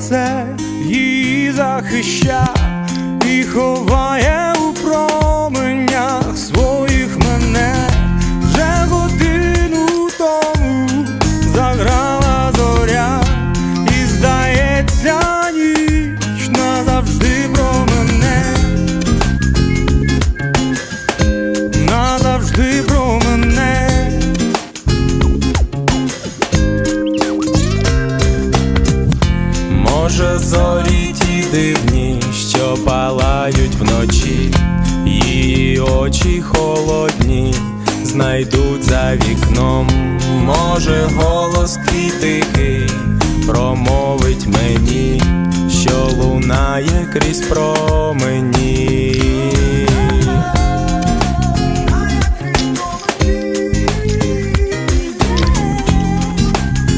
серце її захища і ховає Може, зорі ті дивні, що палають вночі, її очі холодні, знайдуть за вікном, може, голос твій тихий промовить мені, що лунає крізь промені.